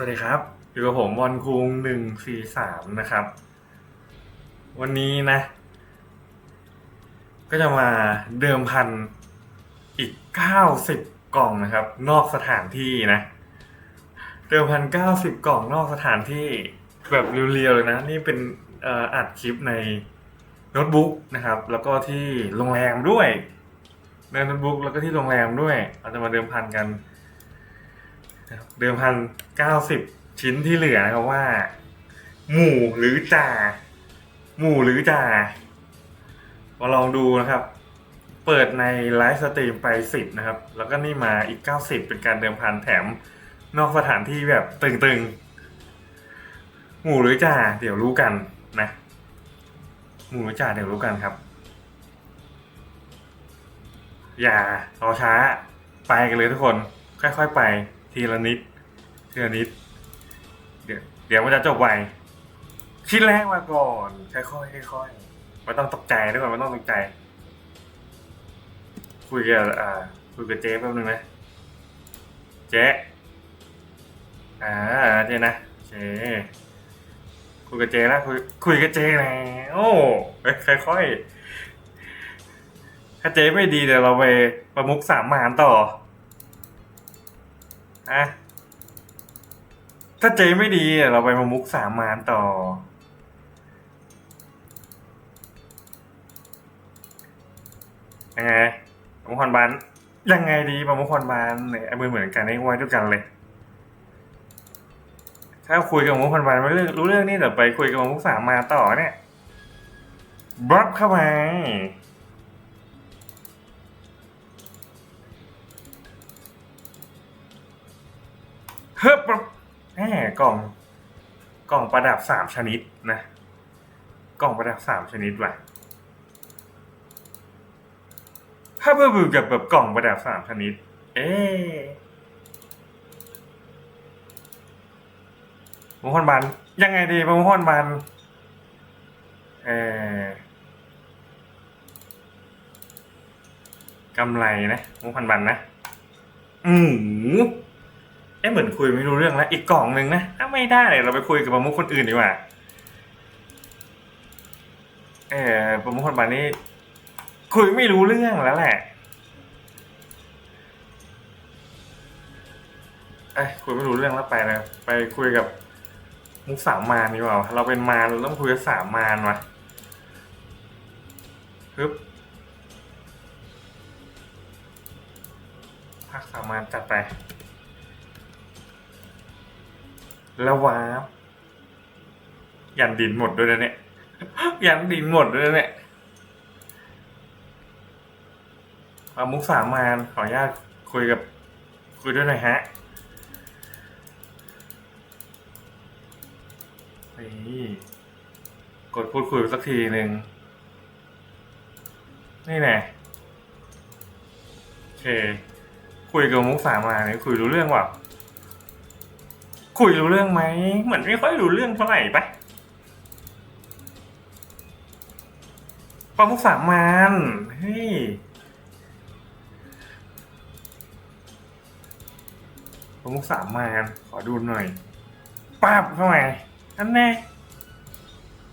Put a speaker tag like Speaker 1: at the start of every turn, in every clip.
Speaker 1: สวัสดีครับ อยู่กับผมบอลคุงหนึ่งสี่สามนะครับ วันนี้นะ ก็จะมาเดิมพันอีกเก้าสิบกล่องนะครับ นอกสถานที่นะ เดิมพันเก้าสิบกล่องนอกสถานที่แบบเรียวๆเลยนะ นี่เป็นอัดคลิปในโน้ตบุ๊กนะครับ แล้วก็ที่โรงแรมด้วยในโน้ตบุ๊กแล้วก็ที่โรงแรมด้วย เราจะมาเดิมพันกัน เดิมพันเก้าสิบชิ้นที่เหลือนะครับว่า หมู่หรือจ่า หมู่หรือจ่ามาลองดูนะครับ เปิดในไลฟ์สตรีมไปสิบนะครับ แล้วก็นี่มาอีกเก้าสิบเป็นการเดิมพันแถม นอกสถานที่แบบตึงๆ หมู่หรือจ่าเดี๋ยวรู้กันนะ หมู่หรือจ่าเดี๋ยวรู้กันครับ อย่ารอช้าไปกันเลยทุกคน ค่อยๆไป ทีละนิดทีละนิด เดี๋ยวเดี๋ยวมันจะจบไวชิ้นแรกมาก่อนค่อยๆค่อยๆไม่ต้องตกใจทุกคนไม่ต้องตกใจ คุยกับอ่าคุยกับเจ๊แป๊บนึงนะเจ๊อ่าเจ๊นะเจ๊คุยกับเจ๊นะคุยคุยกับเจ๊นะโอ้เฮ้ยค่อยๆถ้าเจ๊ไม่ดีเดี๋ยวเราไปประมุกสามมานต่อ อะถ้าเจไม่ดีเราไปมามุกสามมานต่อ ยังไงประมุขคอนบานยังไงดีประมุขคอนบานเนี่ยเหมือเหมือนกันไอ้ไว้ด้วยกันเลย ถ้าคุยกับประมุขคอนบานไม่รู้รู้เรื่องนี่เดี๋ยวไปคุยกับประมุขสามมานต่อเนี่ยบล็อกเข้ามา เฮ้ยปะแหมกล่อง กล่องประดับสามชนิดนะ กล่องประดับสามชนิดว่ะถ้าเบื่อกับแบบกล่องประดับสามชนิด เอ๊ะมงคลบันยังไงดีมงคลบันเออกำไรนะมงคลบันนะ อืม เอ้เหมือนคุยไม่รู้เรื่องแล้วอีกกล่องหนึ่งนะถ้าไม่ได้เลยเราไปคุยกับประมุขคนอื่นดีกว่าเออประมุขคนบานนี้ คุยไม่รู้เรื่องแล้วแหละเอ้คุยไม่รู้เรื่องแล้วไปเลยไปคุยกับมุกสามมารดีกว่าเราเป็นมารเราต้องคุยกับสามมารวะฮึบพักสามมารจัดไป แล้ววาร์ปยันดินหมดด้วยนะเนี่ย ยันดินหมดด้วยนะเนี่ยเอามุกสามมานขออนุญาตคุยกับ คุยด้วยหน่อยฮะนี่กดพูดคุยสักทีหนึ่งนี่แน่โอเค คุยกับมุกสามมานนี่คุยรู้เรื่องว่ะ คุยรู้เรื่องไหม เหมือนไม่ค่อยรู้เรื่องเท่าไหร่ปะปลามุกสามมันเฮ้ยปลามุกสามมันขอดูหน่อยป้าบเข้ามาอันแน่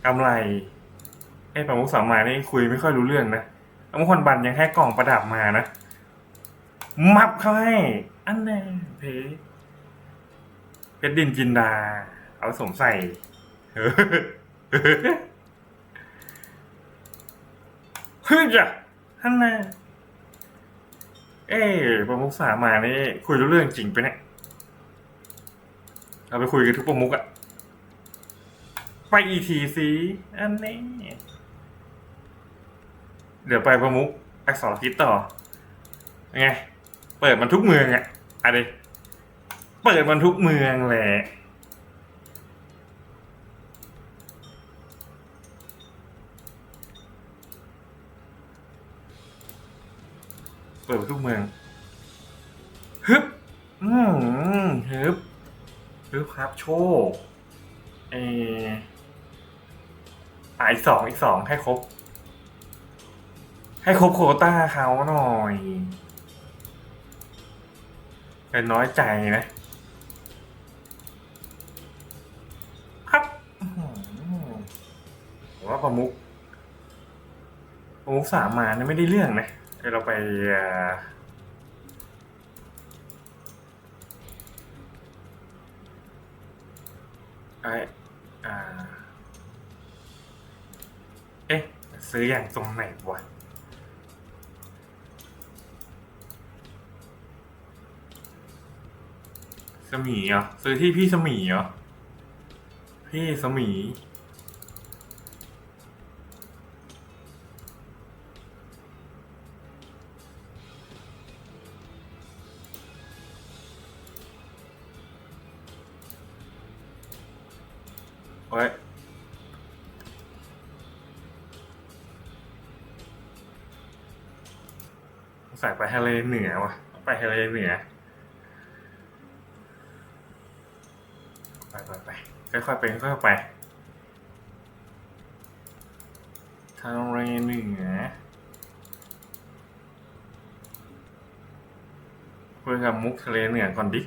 Speaker 1: กำไรไอ้ปลามุกสามมันนี่คุยไม่ค่อยรู้เรื่องนะปลามุกคนบันยังให้กล่องประดับมานะ มับเข้าให้ อันแน่เพเพ ชรดินจินดา เอาสมใส่เฮ้ยจ้ะท่านนะเอ้ประมุกสามานี่คุยรู้เรื่องจริงไปเนี่ยเราไปคุยกันทุกประมุกอะไปอีทีซีอันนี้เดี๋ยวไปประมุกอักษรทิศต่อไง เปิดมันทุกเมืองอะอะไร เปิดมันทุกเมืองแหละเปิดทุกเมืองฮึบอืมฮึบฮึบครับ โชคเอออะอีกสองอีกสองให้ครบ ให้ครบโคต้าเขาหน่อยเป็นน้อยใจนะ ว่าประมุกประมุกสามมาเนี่ยไม่ได้เรื่องนะเดี๋ยวเราไปอ่าไออ่า เอ๊ะ ซื้ออย่างตรงไหนวะสมีเหรอซื้อที่พี่สมีเหรอพี่สมี โอ้ใส่ไปทะเลเหนือวะไปทะเลเหนือ ไปไปไปค่อยๆไปค่อยๆไปทะเลเหนือคุยกับมุกทะเลเหนือก่อนดิ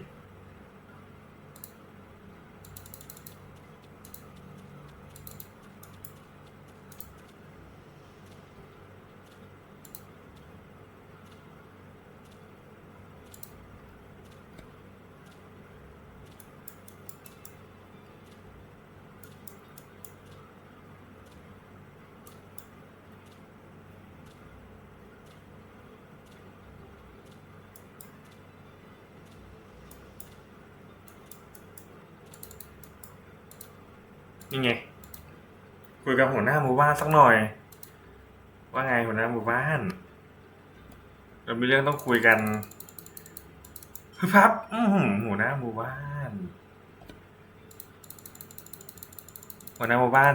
Speaker 1: นี่ไง คุยกับหัวหน้าหมู่บ้านสักหน่อย ว่าไงหัวหน้าหมู่บ้าน เรามีเรื่องต้องคุยกันพับหัวหน้าหมู่บ้าน หัวหน้าหมู่บ้าน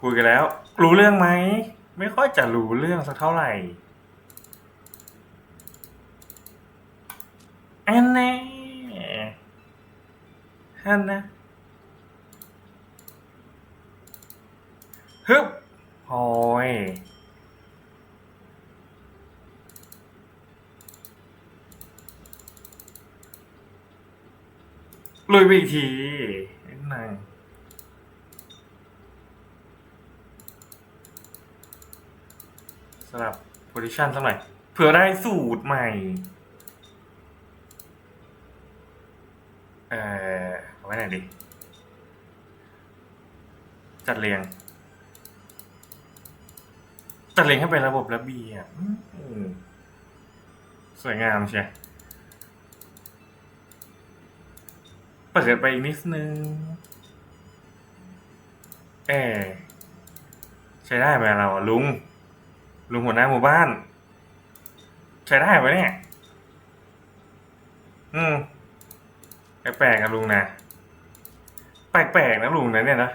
Speaker 1: คุยกันแล้ว รู้เรื่องไหม ไม่ค่อยจะรู้เรื่องสักเท่าไหร่อันแน่อันนะ ฮึบโอ้ยลุยไปอีกทีนิดหนึ่งสลับโพซิชันสักหน่อยเผื่อได้สูตรใหม่ เอ่อเอาไว้ไหนดี จัดเรียง จัดเรียงให้เป็นระบบระเบียบอืมสวยงามเชียเปิดไปอีกนิดนึงเออใช้ได้ไหมเราลุง ลุงหัวหน้าหมู่บ้าน ใช้ได้ไหมเนี่ย อืมแปลกๆนะลุงนะ แปลกๆนะลุงนะเนี่ยนะ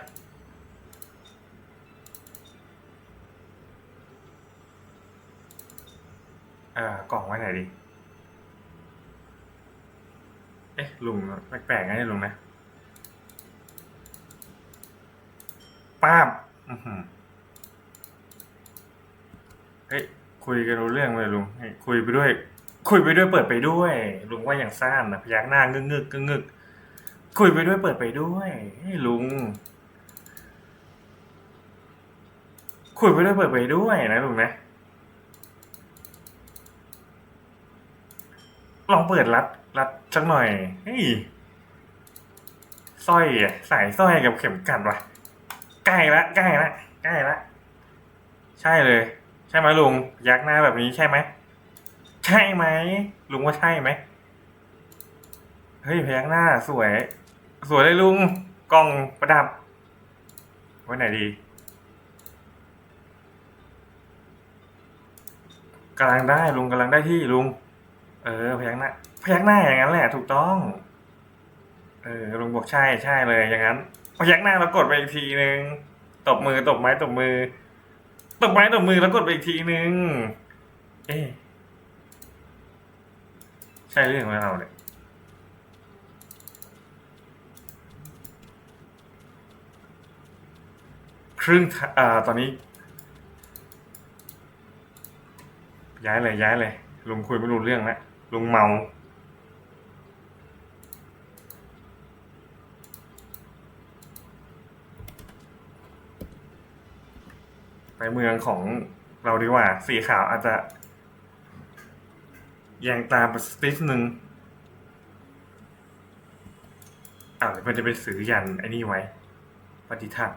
Speaker 1: อ่ากล่องไว้ไหนดี เอ๊ะลุงแปลกๆนะเนี่ยลุงนะป้าบอือหือเฮ้ยคุยกันรู้เรื่องเลยลุงเฮ้ยคุยไปด้วย คุยไปด้วยเปิดไปด้วย ลุงว่าอย่างซ่านนะพยักหน้างึกงึกกึกงึกคุยไปด้วยเปิดไปด้วยเฮ้ยลุง คุยไปด้วยเปิดไปด้วยนะลุงนะ ลองเปิดรัดรัดสักหน่อยเฮ้ยสร้อยอะสายสร้อยกับเข็มกัดวะใกล้ละใกล้ละใกล้ละใช่เลย ใช่ไหมลุง ยักหน้าแบบนี้ใช่ไหมใช่ไหมลุงว่าใช่ไหมเฮ้ยพยักหน้าสวย สวยเลยลุงกล่องประดับไว้ไหนดีกำลังได้ลุงกำลังได้ที่ลุง เออ พยักหน้า พยักหน้าอย่างนั้นแหละ ถูกต้อง เออลุงบอกใช่ใช่เลยอย่างนั้น พยักหน้าแล้วกดไปอีกทีนึงตบมือตบไม้ตบมือตบไม้ตบมือแล้วกดไปอีกทีนึง เอ๊ใช่เรื่องไหมเราเนี่ยครึ่งทะอ่าตอนนี้ ย้ายเลยย้ายเลยลุงคุยไม่รู้เรื่องแล้ว ลุงเมา ไปเมืองของเราดีกว่า สีขาวอาจจะแยงตามไปสักนิดนึงอ้าวเดี๋ยวมันจะไปซื้อยันไอ้นี่ไว้ ปฏิถัง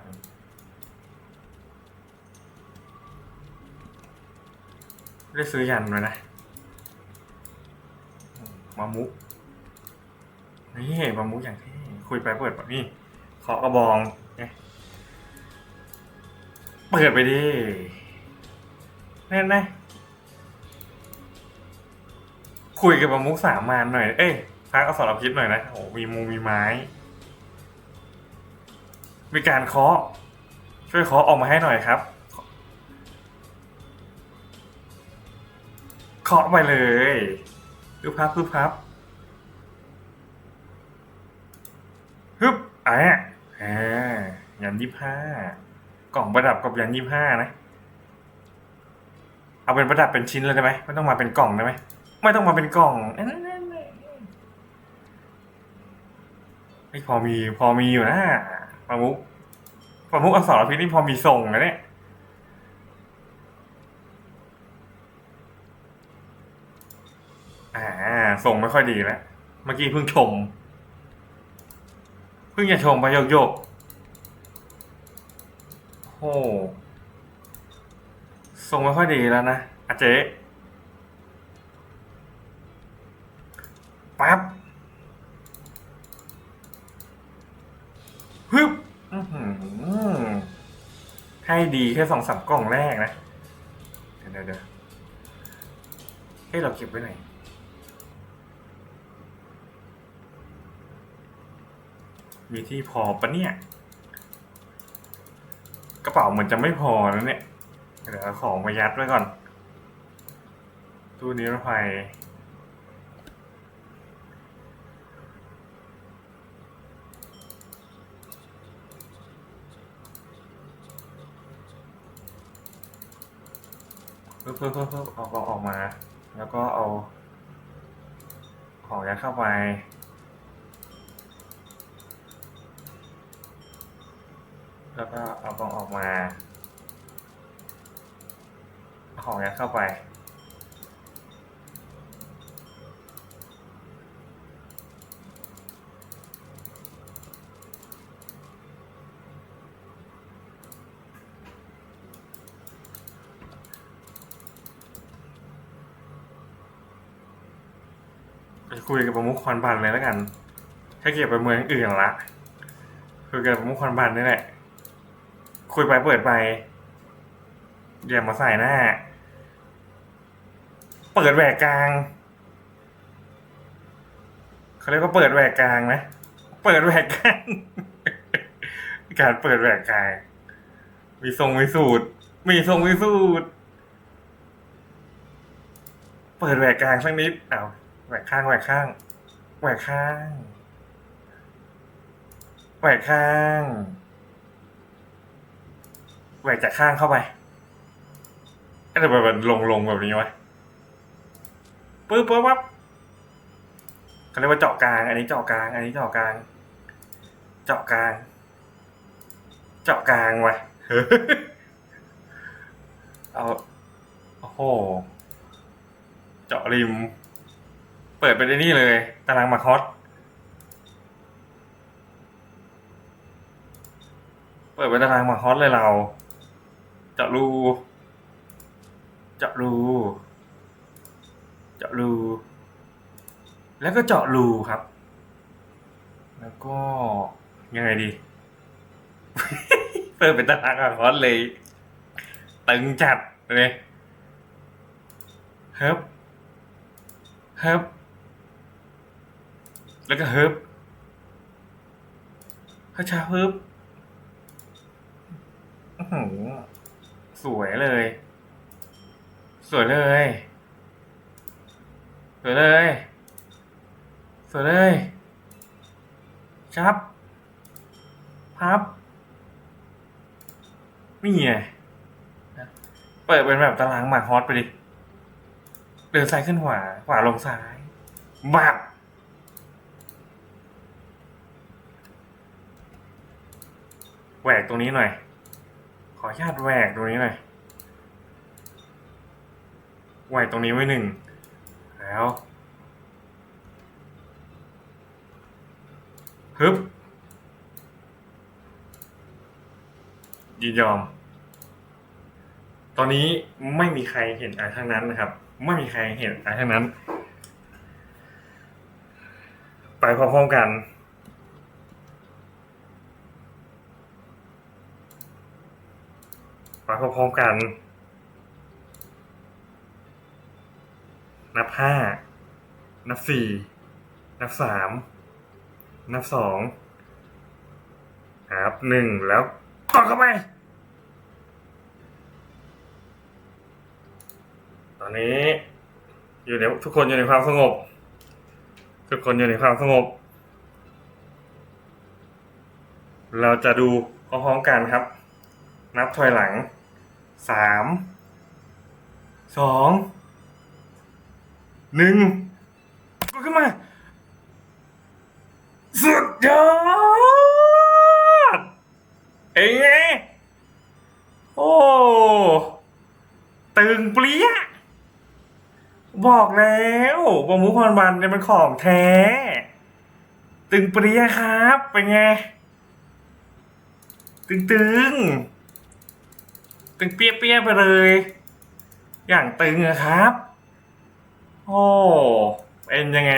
Speaker 1: ได้ซื้อยันไว้นะ มามุกนี่มามุกอย่างที่คุยไปเปิดแบบนี่เคาะกระบองเนี่ยเปิดไปดิแน่นนะคุยกับมามุกสามมานหน่อย เอ้ยพักเอาสารพิษหน่อยนะโอ้มีมูมีไม้ มีการเคาะ ช่วยเคาะออกมาให้หน่อยครับเคาะไปเลย พึบพับพึบพับฮึบอะอ่ายันยี่ห้ากล่องประดับกับยันยี่ห้านะ เอาเป็นประดับเป็นชิ้นเลยได้ไหมไม่ต้องมาเป็นกล่องได้ไหมไม่ต้องมาเป็นกล่องเอ้ยนั่นนั่นนั่นไอ้พอมีพอมีอยู่นะปามุกปามุกอสรพิษนี่พอมีส่งนะเนี่ย อ่าส่งไม่ค่อยดีแล้ว เมื่อกี้เพิ่งชม เพิ่งจะชมไปโยกโยกโอ้ส่งไม่ค่อยดีแล้วนะอาเจ๊ปั๊บฮึบให้ดีแค่สองสามกล่องแรกนะ เดี๋ยวเดี๋ยวเดี๋ยวเฮ้ยเราเก็บไว้ไหน มีที่พอปะเนี่ย กระเป๋าเหมือนจะไม่พอนะเนี่ย เดี๋ยวเอาของมายัดไว้ก่อน ตู้นี้รถไฟเพิ่มเพิ่มเพิ่มเพิ่มเอาเอาออกมา แล้วก็เอา ของยัดเข้าไป แล้วก็เอากล่องออกมาเอาของยัดเข้าไป ไปคุยกับประมุขควันบันเลยแล้วกัน ถ้าเก็บไปเมืองอื่นละคุยกับประมุขควันบันนี่แหละ คุยไปเปิดไปอย่ามาใส่หน้า เปิดแหวกกลางเขาเรียกว่าเปิดแหวกกลางนะเปิดแหวกกลางการเปิดแหวกกลางมีทรงมีสูตร มีทรงมีสูตร เปิดแหวกกลางสักนิดเอาแหวกข้างแหวกข้างแหวกข้างแหวกข้าง แหวกจากข้างเข้าไปก็จะแบบลงลงแบบนี้ไว้ปึ๊บปึ๊บปั๊บเขาเรียกว่าเจาะกลาง อันนี้เจาะกลาง อันนี้เจาะกลาง เจาะกลาง เจาะกลางไว้เอาโอ้โห เจาะริม เปิดไปได้นี่เลย ตารางมาคอสเปิดไปตารางมาคอสเลยเรา เจาะรู เจาะรู เจาะรู แล้วก็เจาะรูครับ แล้วก็ยังไงดีเปิดเป็นตารางมาคอสเลย ตึงจัดเลยเฮิบเฮิบแล้วก็เฮิบข้าชาเฮิบอื้อหือ สวยเลย สวยเลย สวยเลย สวยเลยชับ พับ นี่ไงเปิดเป็นแบบตารางหมากฮอตไปดิเดินซ้ายขึ้นขวา ขวาลงซ้ายบับแหวกตรงนี้หน่อย ขออนุญาตแหวกตรงนี้หน่อยไหวตรงนี้ไว้หนึ่ง แล้วฮึบยินยอม ตอนนี้ไม่มีใครเห็นอะไรทั้งนั้นนะครับ ไม่มีใครเห็นอะไรทั้งนั้น ไปพร้อมๆกัน พร้อมๆกัน นับห้า นับสี่ นับสาม นับสองนับหนึ่งแล้วกดเข้าไป ตอนนี้ อยู่ในทุกคนอยู่ในความสงบ ทุกคนอยู่ในความสงบ เราจะดูพร้อมๆกันครับ นับถอยหลัง สามสองหนึ่งก็ขึ้นมา สุดยอดเอ้ยโอ้ตึงเปรี้ยบอกแล้วบะมุกพรบันเนี่ยเป็นของแท้ ตึงเปรี้ยครับ เป็นไง ตึงตึง ตึงเปี้ยเปี้ยไปเลย อย่างตึงอะครับ โอ้เป็นยังไง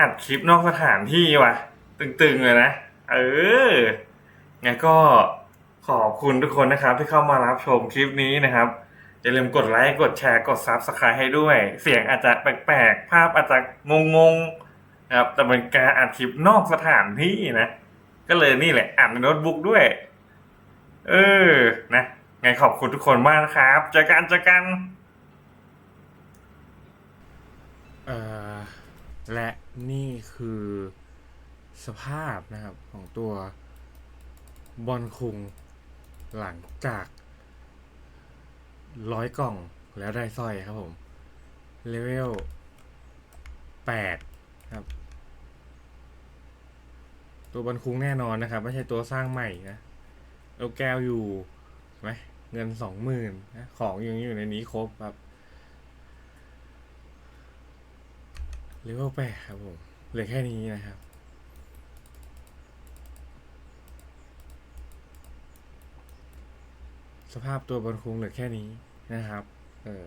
Speaker 1: อัดคลิปนอกสถานที่ว่ะ ตึงๆเลยนะ เอองั้นก็ขอบคุณทุกคนนะครับ ที่เข้ามารับชมคลิปนี้นะครับอย่าลืมกดไลค์กดแชร์กด Subscribe ให้ด้วย เสียงอาจจะแปลกๆ ภาพอาจจะงงๆนะครับแต่เป็นการอัดคลิปนอกสถานที่นะ ก็เลยนี่แหละอ่านในโน้ตบุ๊กด้วย เออ นะ ไงขอบคุณทุกคนมากนะครับเจอกันเจอกัน
Speaker 2: เอ่อ และนี่คือสภาพนะครับของตัวบอลคุงหลังจากร้อยกล่องแล้วได้สร้อยครับผม เลเวลแปดครับ ตัวบอลคุงแน่นอนนะครับ ไม่ใช่ตัวสร้างใหม่นะ เอาแก้วอยู่ไหมเงินสองหมื่นของยังอยู่ในนี้ครบครับเลเวลแปดครับผมเหลือแค่นี้นะครับ สภาพตัวบอลคุงเหลือแค่นี้นะครับ เออ